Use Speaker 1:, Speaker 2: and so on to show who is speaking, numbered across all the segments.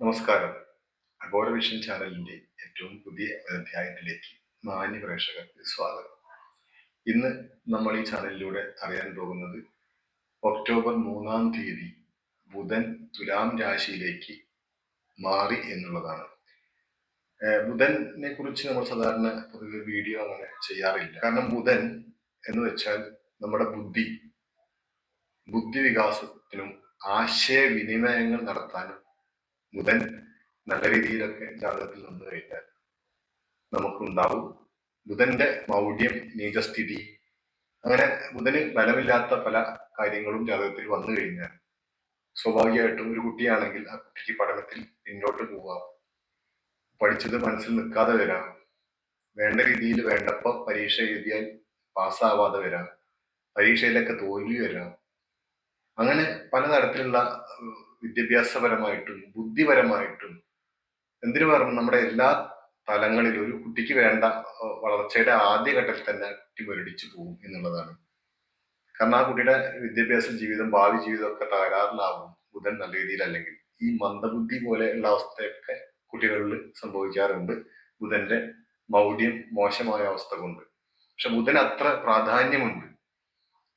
Speaker 1: നമസ്കാരം. Agora vision ചാനലിന്റെ ഏറ്റവും പുതിയ അധ്യായത്തിലേക്ക് മാന്യ പ്രേക്ഷകർക്ക് സ്വാഗതം. ഇന്ന് നമ്മൾ ഈ ചാനലിലൂടെ അറിയാൻ പോകുന്നത് ഒക്ടോബർ മൂന്നാം തീയതി ബുധൻ തുലാം രാശിയിലേക്ക് മാറി എന്നുള്ളതാണ്. ബുധനെ കുറിച്ച് നമ്മൾ സാധാരണ പൊതുവെ വീഡിയോ അങ്ങനെ ചെയ്യാറില്ല. കാരണം ബുധൻ എന്ന് വെച്ചാൽ നമ്മുടെ ബുദ്ധി ബുദ്ധി വികാസത്തിനും ആശയവിനിമയങ്ങൾ നടത്താനും ബുധൻ നല്ല രീതിയിലൊക്കെ ജാതകത്തിൽ നിന്ന് കഴിഞ്ഞാൽ നമുക്കുണ്ടാവും. ബുധന്റെ മൗഢ്യം നീചസ്ഥിതി അങ്ങനെ ബുധന് ബലമില്ലാത്ത പല കാര്യങ്ങളും ജാതകത്തിൽ വന്നു കഴിഞ്ഞാൽ സ്വാഭാവികമായിട്ടും ഒരു കുട്ടിയാണെങ്കിൽ ആ കുട്ടിക്ക് പഠനത്തിൽ പിന്നോട്ട് പോവാം. പഠിച്ചത് മനസ്സിൽ നിൽക്കാതെ വരാം. വേണ്ട രീതിയിൽ വേണ്ടപ്പോൾ പരീക്ഷ എഴുതിയാൽ പാസ്സാവാതെ വരാം. പരീക്ഷയിലൊക്കെ തോൽവി വരാം. അങ്ങനെ പലതരത്തിലുള്ള വിദ്യാഭ്യാസപരമായിട്ടും ബുദ്ധിപരമായിട്ടും എന്തിനു പറഞ്ഞു നമ്മുടെ എല്ലാ തലങ്ങളിലും ഒരു കുട്ടിക്ക് വേണ്ട വളർച്ചയുടെ ആദ്യഘട്ടത്തിൽ തന്നെ കുട്ടി മുരടിച്ചു പോകും എന്നുള്ളതാണ്. കാരണം ആ കുട്ടിയുടെ വിദ്യാഭ്യാസ ജീവിതം ഭാവി ജീവിതം ഒക്കെ തകരാറിലാവും ബുധൻ നല്ല രീതിയിൽ അല്ലെങ്കിൽ ഈ മന്ദബുദ്ധി പോലെയുള്ള അവസ്ഥയൊക്കെ കുട്ടികളിൽ സംഭവിക്കാറുണ്ട്. ബുധന്റെ മൗഢ്യം മോശമായ അവസ്ഥ കൊണ്ട്. പക്ഷെ ബുധൻ അത്ര പ്രാധാന്യമുണ്ട്.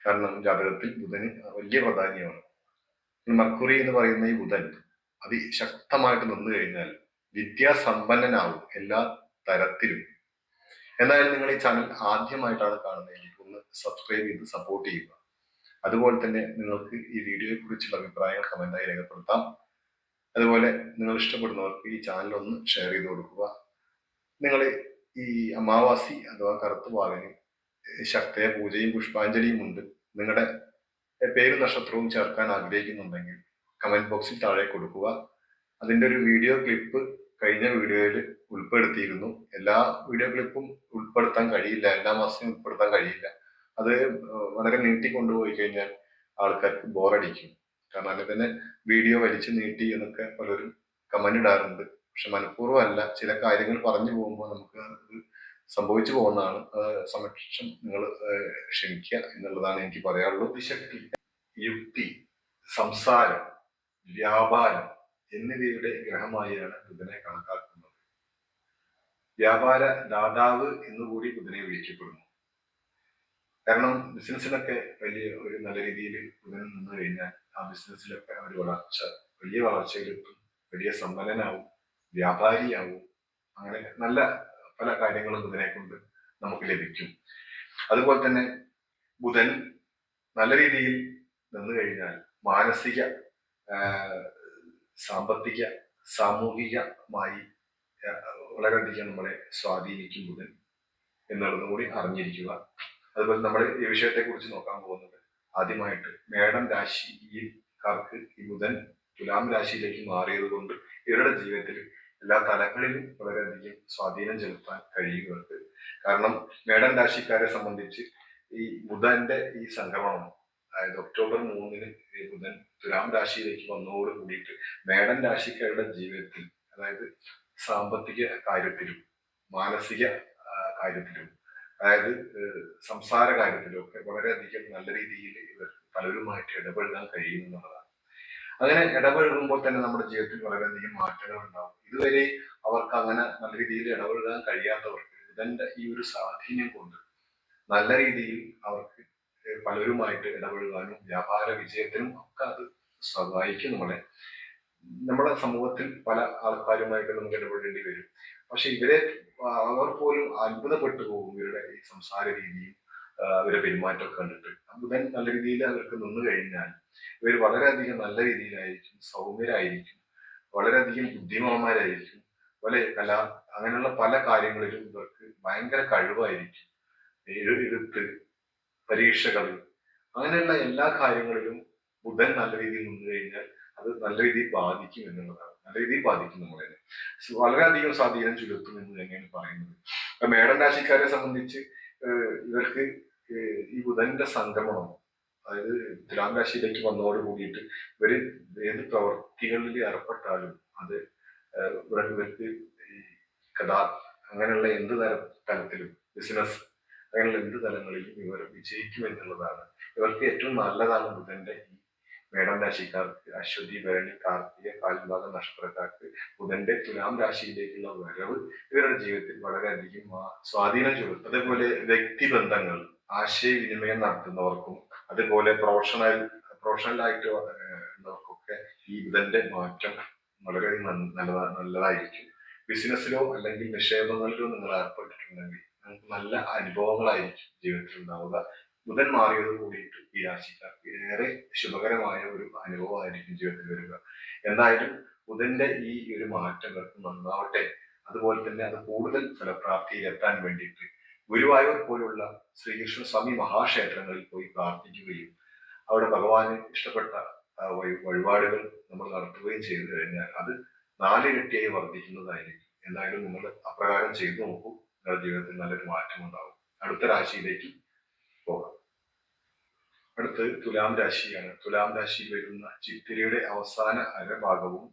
Speaker 1: കാരണം ജാതകത്തിൽ ബുധന് വലിയ പ്രാധാന്യമാണ്. മർക്കുറി എന്ന് പറയുന്ന ഈ ബുധൻ അതിശക്തമായിട്ട് നിന്നു കഴിഞ്ഞാൽ വിദ്യാസമ്പന്നനാവും എല്ലാ തരത്തിലും. എന്തായാലും നിങ്ങൾ ഈ ചാനൽ ആദ്യമായിട്ടാണ് കാണുന്നതെങ്കിൽ ഒന്ന് സബ്സ്ക്രൈബ് ചെയ്ത് സപ്പോർട്ട് ചെയ്യുക. അതുപോലെ തന്നെ നിങ്ങൾക്ക് ഈ വീഡിയോയെ കുറിച്ചുള്ള അഭിപ്രായങ്ങൾ കമന്റായി രേഖപ്പെടുത്താം. അതുപോലെ നിങ്ങൾ ഇഷ്ടപ്പെടുന്നവർക്ക് ഈ ചാനൽ ഒന്ന് ഷെയർ ചെയ്ത് കൊടുക്കുക. നിങ്ങൾ ഈ അമാവാസി അഥവാ കറുത്തുവാകന് ശക്തയ പൂജയും പുഷ്പാഞ്ജലിയും ഉണ്ട്. നിങ്ങളുടെ പേരും നക്ഷത്രവും ചേർക്കാൻ ആഗ്രഹിക്കുന്നുണ്ടെങ്കിൽ കമന്റ് ബോക്സിൽ താഴെ കൊടുക്കുക. അതിന്റെ ഒരു വീഡിയോ ക്ലിപ്പ് കഴിഞ്ഞ വീഡിയോയിൽ ഉൾപ്പെടുത്തിയിരുന്നു. എല്ലാ വീഡിയോ ക്ലിപ്പും ഉൾപ്പെടുത്താൻ കഴിയില്ല. എല്ലാ മാസവും ഉൾപ്പെടുത്താൻ കഴിയില്ല. അത് വളരെ നീട്ടി കൊണ്ടുപോയി കഴിഞ്ഞാൽ ആൾക്കാർക്ക് ബോറടിക്കും. കാരണം അതിൽ തന്നെ വീഡിയോ വലിച്ചു നീട്ടി എന്നൊക്കെ പലരും കമന്റ് ഇടാറുണ്ട്. പക്ഷെ മനഃപൂർവം അല്ല ചില കാര്യങ്ങൾ പറഞ്ഞു പോകുമ്പോൾ നമുക്ക് സംഭവിച്ചു പോകുന്നതാണ്. സമക്ഷം നിങ്ങൾ ക്ഷമിക്കുക എന്നുള്ളതാണ് എനിക്ക് പറയാനുള്ളത്. ശക്തി യുക്തി സംസാരം വ്യാപാരം എന്നിവയുടെ ഗ്രഹമായാണ് ബുധനെ കണക്കാക്കുന്നത്. വ്യാപാര ദാതാവ് എന്നുകൂടി ബുധനെ വിളിക്കപ്പെടുന്നു. കാരണം ബിസിനസ്സിലൊക്കെ വലിയ ഒരു നല്ല രീതിയിൽ ബുധൻ നിന്ന് കഴിഞ്ഞാൽ ആ ബിസിനസ്സിലൊക്കെ ഒരു വളർച്ച വലിയ വളർച്ചയിലെത്തും വലിയ സമ്പന്നനാവും വ്യാപാരിയാവും. അങ്ങനെ നല്ല പല കാര്യങ്ങളും ബുധനെ കൊണ്ട് നമുക്ക് ലഭിക്കും. അതുപോലെ തന്നെ ബുധൻ നല്ല രീതിയിൽ നിന്ന് കഴിഞ്ഞാൽ മാനസിക സാമ്പത്തിക സാമൂഹികമായി വളരെയധികം നമ്മളെ സ്വാധീനിക്കും ബുധൻ എന്നുള്ളതും കൂടി അറിഞ്ഞിരിക്കുക. അതുപോലെ നമ്മൾ ഈ വിഷയത്തെ കുറിച്ച് നോക്കാൻ പോകുന്നത് ആദ്യമായിട്ട് മേടം രാശിയിൽ കാർക്ക് ഈ ബുധൻ തുലാം രാശിയിലേക്ക് മാറിയത് കൊണ്ട് ഇവരുടെ ജീവിതത്തിൽ എല്ലാ തലങ്ങളിലും വളരെയധികം സ്വാധീനം ചെലുത്താൻ കഴിയുന്നുണ്ട് കാരണം മേടൻ രാശിക്കാരെ സംബന്ധിച്ച് ഈ ബുധന്റെ ഈ സംക്രമണം അതായത് ഒക്ടോബർ മൂന്നിന് ബുധൻ തുലാം രാശിയിലേക്ക് വന്നതോട് കൂടിയിട്ട് മേടൻ രാശിക്കാരുടെ ജീവിതത്തിൽ അതായത് സാമ്പത്തിക കാര്യത്തിലും മാനസിക കാര്യത്തിലും അതായത് സംസാര കാര്യത്തിലും ഒക്കെ വളരെയധികം നല്ല രീതിയിൽ ഇവർ പലരുമായിട്ട് ഇടപെടാൻ കഴിയുമെന്നുള്ളതാണ് അങ്ങനെ ഇടപഴകുമ്പോൾ തന്നെ നമ്മുടെ ജീവിതത്തിൽ വളരെയധികം മാറ്റങ്ങൾ ഉണ്ടാവും. ഇതുവരെ അവർക്ക് അങ്ങനെ നല്ല രീതിയിൽ ഇടപഴകാൻ കഴിയാത്തവർക്ക് ഇതിന്റെ ഈ ഒരു സ്വാധീനം കൊണ്ട് നല്ല രീതിയിൽ അവർക്ക് പലരുമായിട്ട് ഇടപഴകാനും വ്യാപാര വിജയത്തിനും ഒക്കെ അത് സഹായിക്കും നമ്മളെ. നമ്മുടെ സമൂഹത്തിൽ പല ആൾക്കാരുമായിട്ട് നമുക്ക് ഇടപെടേണ്ടി വരും. പക്ഷെ ഇവരെ അവർ പോലും അത്ഭുതപ്പെട്ടു പോകും ഇവരുടെ ഈ സംസാര രീതിയും അവരുടെ പെരുമാറ്റമൊക്കെ കണ്ടിട്ട്. ബുധൻ നല്ല രീതിയിൽ അവർക്ക് നിന്ന് കഴിഞ്ഞാൽ ഇവർ വളരെയധികം നല്ല രീതിയിലായിരിക്കും സൗമ്യരായിരിക്കും വളരെയധികം ബുദ്ധിമാന്മാരായിരിക്കും പല കല അങ്ങനെയുള്ള പല കാര്യങ്ങളിലും ഇവർക്ക് ഭയങ്കര കഴിവായിരിക്കും. എഴു എഴുത്ത് പരീക്ഷകൾ അങ്ങനെയുള്ള എല്ലാ കാര്യങ്ങളിലും ബുധൻ നല്ല രീതിയിൽ നിന്ന് കഴിഞ്ഞാൽ അത് നല്ല രീതിയിൽ ബാധിക്കും എന്നുള്ളതാണ്. നല്ല രീതിയിൽ ബാധിക്കും നമ്മളെ. വളരെയധികം സ്വാധീനം ചെലുത്തും എന്ന് തന്നെയാണ് പറയുന്നത്. മേടം രാശിക്കാരെ സംബന്ധിച്ച് ഇവർക്ക് ഈ ബുധന്റെ സംക്രമണം അതായത് തുലാം രാശിയിലേക്ക് വന്നതോട് കൂടിയിട്ട് ഇവർ ഏത് പ്രവർത്തികളിൽ ഏർപ്പെട്ടാലും അത് ഇവർക്ക് ഈ കഥ അങ്ങനെയുള്ള എന്ത് തര തലത്തിലും ബിസിനസ് അങ്ങനെയുള്ള എന്ത് തലങ്ങളിലും ഇവർ വിജയിക്കും എന്നുള്ളതാണ്. ഇവർക്ക് ഏറ്റവും നല്ലതാണ് ബുധന്റെ ഈ മേടം രാശിക്കാർക്ക് അശ്വതി ഭരണി കാർത്തിക കാൽഭാഗം നക്ഷത്രക്കാർക്ക് ബുധന്റെ തുലാം രാശിയിലേക്കുള്ള വരവ് ഇവരുടെ ജീവിതത്തിൽ വളരെയധികം സ്വാധീനം ചെലുത്തും. അതേപോലെ വ്യക്തിബന്ധങ്ങൾ ആശയവിനിമയം നടത്തുന്നവർക്കും അതുപോലെ പ്രൊഫഷണൽ പ്രൊഫഷണലായിട്ട് ഉള്ളവർക്കൊക്കെ ഈ ഇതിന്റെ മാറ്റം വളരെ നല്ലതായിരിക്കും. ബിസിനസ്സിലോ അല്ലെങ്കിൽ നിക്ഷേപങ്ങളിലോ നിങ്ങൾ ഏർപ്പെട്ടിട്ടുണ്ടെങ്കിൽ നിങ്ങൾക്ക് നല്ല അനുഭവങ്ങളായിരിക്കും ജീവിതത്തിൽ ഉണ്ടാവുക. ബുധൻ മാറിയത് കൂടിയിട്ട് ഈ രാശിക്കാർക്ക് ഏറെ ശുഭകരമായ ഒരു അനുഭവമായിരിക്കും ജീവിതത്തിൽ വരിക. എന്തായാലും ബുധന്റെ ഈ ഒരു മാറ്റങ്ങൾക്ക് നന്നാവട്ടെ. അതുപോലെ തന്നെ അത് കൂടുതൽ ഫലപ്രാപ്തിയിൽ എത്താൻ വേണ്ടിയിട്ട് ഗുരുവായൂർ പോലുള്ള ശ്രീകൃഷ്ണ സ്വാമി മഹാക്ഷേത്രങ്ങളിൽ പോയി പ്രാർത്ഥിക്കുകയും അവിടെ ഭഗവാന് ഇഷ്ടപ്പെട്ട വഴിപാടുകൾ നമ്മൾ നടത്തുകയും ചെയ്തു കഴിഞ്ഞാൽ അത് നാലിരട്ടിയായി വർദ്ധിക്കുന്നതായിരിക്കും. എന്തായാലും നിങ്ങൾ അപ്രകാരം ചെയ്തു നോക്കൂ. നിങ്ങളുടെ ജീവിതത്തിൽ നല്ലൊരു മാറ്റം ഉണ്ടാവും. അടുത്ത രാശിയിലേക്ക് പോകാം. അടുത്ത് തുലാം രാശിയാണ്. തുലാം രാശിയിൽ വരുന്ന ചിത്തിരയുടെ അവസാന അരഭാഗവും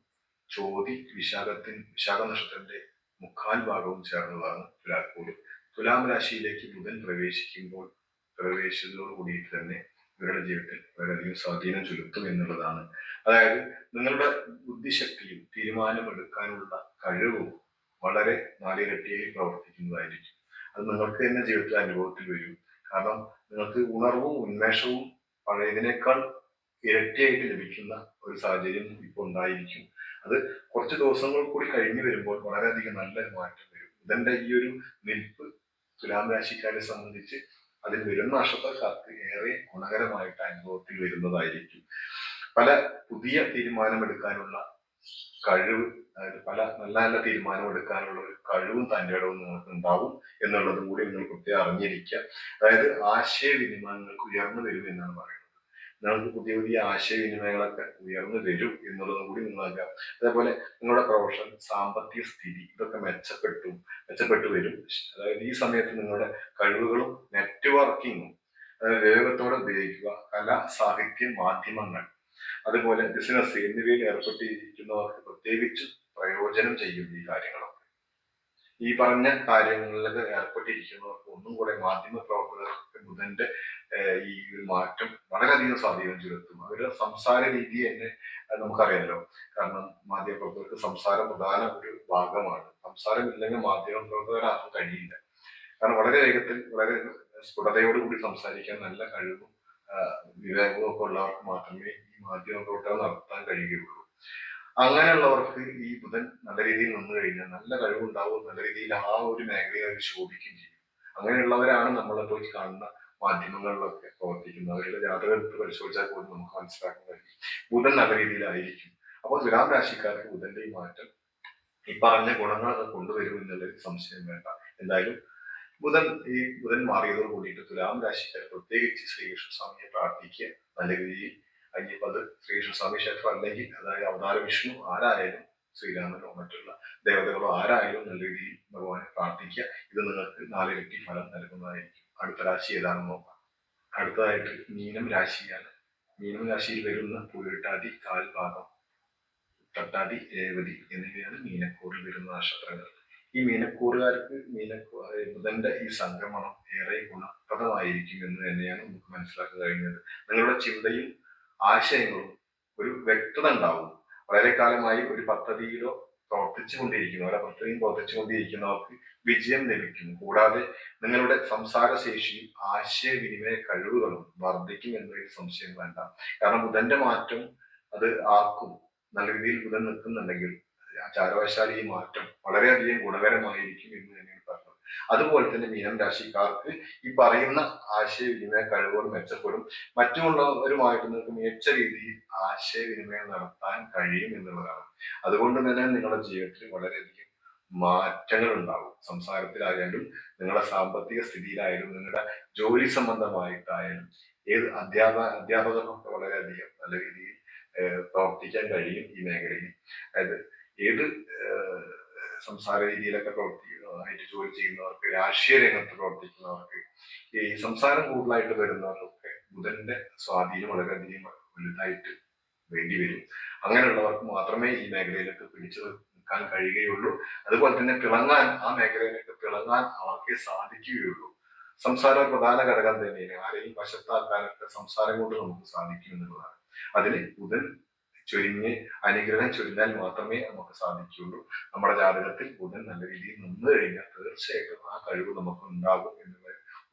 Speaker 1: ചോതി വിശാഖത്തിൻ വിശാഖ നക്ഷത്രത്തിന്റെ മുക്കാൽ ഭാഗവും ചേർന്നതാണ് തുലാക്കൂട് തുലാം രാശിയിലേക്ക് ബുധൻ പ്രവേശിക്കുമ്പോൾ പ്രവേശിച്ചതോടു കൂടിയിട്ട് തന്നെ ഇവരുടെ ജീവിതത്തിൽ വളരെയധികം സ്വാധീനം ചെലുത്തും എന്നുള്ളതാണ്. അതായത് നിങ്ങളുടെ ബുദ്ധിശക്തിയും തീരുമാനമെടുക്കാനുള്ള കഴിവും വളരെ നാലിരട്ടിയായി പ്രവർത്തിക്കുന്നതായിരിക്കും. അത് നിങ്ങൾക്ക് തന്നെ ജീവിതത്തിൽ അനുഭവത്തിൽ വരും. കാരണം നിങ്ങൾക്ക് ഉണർവും ഉന്മേഷവും പഴയതിനേക്കാൾ ഇരട്ടിയായിട്ട് ലഭിക്കുന്ന ഒരു സാഹചര്യം ഇപ്പോൾ ഉണ്ടായിരിക്കും. അത് കുറച്ച് ദിവസങ്ങൾ കൂടി കഴിഞ്ഞു വരുമ്പോൾ വളരെയധികം നല്ലൊരു മാറ്റം വരും. ഇതിന്റെ ഈ ഒരു നിൽപ്പ് തുലാം രാശിക്കാരെ സംബന്ധിച്ച് അതിൽ വരുന്ന അഷ്ടക്കാർക്ക് ഏറെ ഗുണകരമായിട്ട് അനുഭവത്തിൽ വരുന്നതായിരിക്കും. പല പുതിയ തീരുമാനമെടുക്കാനുള്ള കഴിവ് അതായത് പല നല്ല നല്ല തീരുമാനമെടുക്കാനുള്ള ഒരു കഴിവും തന്റെ ഇടവും നിങ്ങൾക്ക് ഉണ്ടാവും എന്നുള്ളതും കൂടി നിങ്ങൾ പ്രത്യേകം അറിഞ്ഞിരിക്കുക. അതായത് ആശയവിനിമയങ്ങൾക്ക് ഉയർന്നു വരും എന്നാണ് പറയുന്നത്. നിങ്ങൾക്ക് പുതിയ പുതിയ ആശയവിനിമയങ്ങളൊക്കെ ഉയർന്നു വരും എന്നുള്ളതും കൂടി നിങ്ങൾ അതേപോലെ നിങ്ങളുടെ പ്രൊഫഷൻ സാമ്പത്തിക സ്ഥിതി ഇതൊക്കെ മെച്ചപ്പെട്ടു മെച്ചപ്പെട്ടു വരും. അതായത് ഈ സമയത്ത് നിങ്ങളുടെ കഴിവുകളും നെറ്റ്വർക്കിങ്ങും അതായത് വേഗത്തോടെ ഉപയോഗിക്കുക കല സാഹിത്യം മാധ്യമങ്ങൾ അതുപോലെ ബിസിനസ് എന്നിവയിൽ ഏർപ്പെട്ടിരിക്കുന്നവർക്ക് പ്രത്യേകിച്ച് പ്രയോജനം ചെയ്യും ഈ കാര്യങ്ങളൊക്കെ. ഈ പറഞ്ഞ കാര്യങ്ങളിൽ ഏർപ്പെട്ടിരിക്കുന്നവർക്ക് ഒന്നും കൂടെ മാധ്യമ പ്രവർത്തകർക്ക് ബുധന്റെ ഈ ഒരു മാറ്റം വളരെയധികം സ്വാധീനം ചെലുത്തും. അവരുടെ സംസാര രീതി തന്നെ നമുക്കറിയാമല്ലോ കാരണം മാധ്യമപ്രവർത്തകർക്ക് സംസാരം പ്രധാന ഒരു ഭാഗമാണ്. സംസാരം ഇല്ലെങ്കിൽ മാധ്യമ പ്രവർത്തകരാർക്കും കഴിയില്ല. കാരണം വളരെ വേഗത്തിൽ വളരെ സ്ഫുടതയോടുകൂടി സംസാരിക്കാൻ നല്ല കഴിവും വിവേകവും ഒക്കെ ഉള്ളവർക്ക് മാത്രമേ ഈ മാധ്യമ പ്രവർത്തനം നടത്താൻ കഴിയുകയുള്ളൂ. അങ്ങനെയുള്ളവർക്ക് ഈ ബുധൻ നല്ല രീതിയിൽ നിന്നു കഴിഞ്ഞാൽ നല്ല കഴിവുണ്ടാവും നല്ല രീതിയിൽ ആ ഒരു മേഖലയിൽ അവർ ശോഭിക്കുകയും ചെയ്യും. അങ്ങനെയുള്ളവരാണ് നമ്മളെ പോയി കാണുന്ന മാധ്യമങ്ങളിലൊക്കെ പ്രവർത്തിക്കുന്നത്. അവരുടെ ജാതകം എടുത്ത് പരിശോധിച്ചാൽ പോലും നമുക്ക് മനസ്സിലാക്കാൻ കഴിയും. ബുധൻ നല്ല രീതിയിലായിരിക്കും. അപ്പോൾ തുലാം രാശിക്കാർക്ക് ബുധന്റെ ഈ മാറ്റം ഈ പറഞ്ഞ ഗുണങ്ങളൊക്കെ കൊണ്ടുവരും എന്നുള്ളൊരു സംശയം വേണ്ട. എന്തായാലും ബുധൻ ഈ ബുധൻ മാറിയതോട് കൂടിയിട്ട് തുലാം രാശിക്കാർ പ്രത്യേകിച്ച് ശ്രീകൃഷ്ണ സ്വാമിയെ പ്രാർത്ഥിക്കുക. നല്ല രീതിയിൽ അതിനിപ്പോ അത് ശ്രീകൃഷ്ണ സ്വാമി ക്ഷേത്രം അല്ലെങ്കിൽ അതായത് അവതാര വിഷ്ണു ആരായാലും ശ്രീരാമനോ മറ്റുള്ള ദേവതകളോ ആരായാലും നല്ല രീതിയിൽ ഭഗവാനെ പ്രാർത്ഥിക്കുക. ഇത് നിങ്ങൾക്ക് നാലിരട്ടി ഫലം നൽകുന്നതായിരിക്കും. അടുത്ത രാശി ഏതാണെന്ന് നോക്കാം. അടുത്തതായിട്ട് മീനം രാശിയാണ്. മീനം രാശിയിൽ വരുന്ന പൂരിട്ടാതി കാൽഭാഗം തട്ടാതി രേവതി എന്നിവയാണ് മീനക്കൂറിൽ വരുന്ന നക്ഷത്രങ്ങൾ. ഈ മീനക്കൂറുകാർക്ക് മീനക്കൂ ബുധന്റെ ഈ സംക്രമണം ഏറെ ഗുണപ്രദമായിരിക്കും എന്ന് തന്നെയാണ് നമുക്ക് മനസ്സിലാക്കാൻ കഴിഞ്ഞത് നിങ്ങളുടെ ചിന്തയും ആശയങ്ങളും ഒരു വ്യക്തത ഉണ്ടാവും. വളരെ കാലമായി ഒരു പദ്ധതിയിലോ പ്രവർത്തിച്ചു കൊണ്ടിരിക്കുന്നവർ പ്രവർത്തിച്ചുകൊണ്ടിരിക്കുന്നവർക്ക് വിജയം ലഭിക്കും കൂടാതെ നിങ്ങളുടെ സംസാര ശേഷിയും ആശയവിനിമയ കഴിവുകളും വർദ്ധിക്കും എന്നൊരു സംശയം വേണ്ട. കാരണം ബുധന്റെ മാറ്റം അത് ആർക്കും നല്ല രീതിയിൽ ബുധൻ നിൽക്കുന്നുണ്ടെങ്കിൽ ചാരവശാലി മാറ്റം വളരെയധികം ഗുണകരമായിരിക്കും എന്ന് തന്നെയാണ് അതുപോലെ തന്നെ മീനം രാശിക്കാർക്ക് ഈ പറയുന്ന ആശയവിനിമയ കഴിവുകൾ മെച്ചപ്പെടും. മറ്റുള്ളവരുമായിട്ട് നിങ്ങൾക്ക് മികച്ച രീതിയിൽ ആശയവിനിമയം നടത്താൻ കഴിയും എന്നുള്ളതാണ്. അതുകൊണ്ട് തന്നെ നിങ്ങളുടെ ജീവിതത്തിൽ വളരെയധികം മാറ്റങ്ങൾ ഉണ്ടാവും സംസാരത്തിലായാലും നിങ്ങളുടെ സാമ്പത്തിക സ്ഥിതിയിലായാലും നിങ്ങളുടെ ജോലി സംബന്ധമായിട്ടായാലും ഏത് അധ്യാപ അധ്യാപകർക്കൊക്കെ വളരെയധികം നല്ല രീതിയിൽ പ്രവർത്തിക്കാൻ കഴിയും ഈ മേഖലയിൽ. അതായത് ഏത് സംസാര രീതിയിലൊക്കെ പ്രവർത്തിക്കുന്നതായിട്ട് ജോലി ചെയ്യുന്നവർക്ക് രാഷ്ട്രീയ രംഗത്ത് പ്രവർത്തിക്കുന്നവർക്ക് ഈ സംസാരം കൂടുതലായിട്ട് വരുന്നവർക്കൊക്കെ ബുധന്റെ സ്വാധീനം വളരെയധികം വലുതായിട്ട് വേണ്ടി വരും. അങ്ങനെയുള്ളവർക്ക് മാത്രമേ ഈ മേഖലയിലൊക്കെ പിടിച്ചു നിൽക്കാൻ കഴിയുകയുള്ളൂ. അതുപോലെ തന്നെ തിളങ്ങാൻ ആ മേഖലയിലൊക്കെ തിളങ്ങാൻ അവർക്ക് സാധിക്കുകയുള്ളൂ. സംസാരം പ്രധാന ഘടകം തന്നെയാണ്. ആരെയും വശത്താക്കാനൊക്കെ സംസാരം കൊണ്ട് നമുക്ക് സാധിക്കും എന്നുള്ളതാണ്. അതിന് ബുധൻ ചൊരിഞ്ഞ് അനുഗ്രഹം ചുരുങ്ങാൻ മാത്രമേ നമുക്ക് സാധിക്കുകയുള്ളൂ. നമ്മുടെ ജാതകത്തിൽ ബുധൻ നല്ല രീതിയിൽ നിന്ന് കഴിഞ്ഞാൽ തീർച്ചയായിട്ടും ആ കഴിവ് നമുക്ക് ഉണ്ടാകും എന്നുള്ള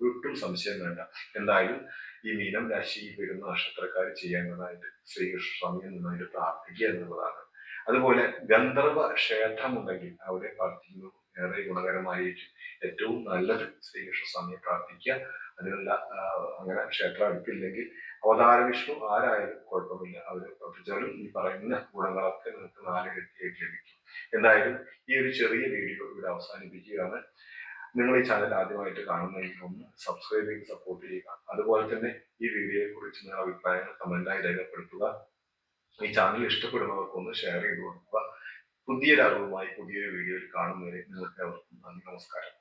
Speaker 1: ഒട്ടും സംശയം വേണ്ട. എന്തായാലും ഈ മീനം രാശിയിൽ വരുന്ന നക്ഷത്രക്കാർ ചെയ്യേണ്ടതായിട്ട് ശ്രീകൃഷ്ണ സ്വാമിയെ നന്നായിട്ട് പ്രാർത്ഥിക്കുക എന്നുള്ളതാണ്. അതുപോലെ ഗന്ധർവ ക്ഷേത്രമുണ്ടെങ്കിൽ അവിടെ പ്രാർത്ഥിക്കുന്നു. ഏറെ ഗുണകരമായിട്ട് ഏറ്റവും നല്ലത് ശ്രീകൃഷ്ണ സ്വാമിയെ പ്രാർത്ഥിക്കുക. അതിനുള്ള അങ്ങനെ ക്ഷേത്രം അടുത്തില്ലെങ്കിൽ അവതാര വിഷ്ണു ആരായാലും കുഴപ്പമില്ല. അവർ പ്രവർത്തിച്ചാലും ഈ പറയുന്ന ഗുണങ്ങളൊക്കെ നിങ്ങൾക്ക് നാലിരട്ടിയായിട്ട് ലഭിക്കും. എന്തായാലും ഈ ഒരു ചെറിയ വീഡിയോ ഇവിടെ അവസാനിപ്പിക്കുകയാണ്. നിങ്ങൾ ഈ ചാനൽ ആദ്യമായിട്ട് കാണുന്നെങ്കിൽ ഒന്ന് സബ്സ്ക്രൈബ് ചെയ്ത് സപ്പോർട്ട് ചെയ്യുക. അതുപോലെ തന്നെ ഈ വീഡിയോയെ കുറിച്ച് നിങ്ങളുടെ അഭിപ്രായങ്ങൾ കമന്റായി രേഖപ്പെടുത്തുക. ഈ ചാനൽ ഇഷ്ടപ്പെടുന്നവർക്കൊന്ന് ഷെയർ ചെയ്ത് കൊടുക്കുക. പുതിയൊരു അറിവുമായി പുതിയൊരു വീഡിയോയിൽ കാണുന്നവരെ നിങ്ങൾക്ക് നന്ദി നമസ്കാരം.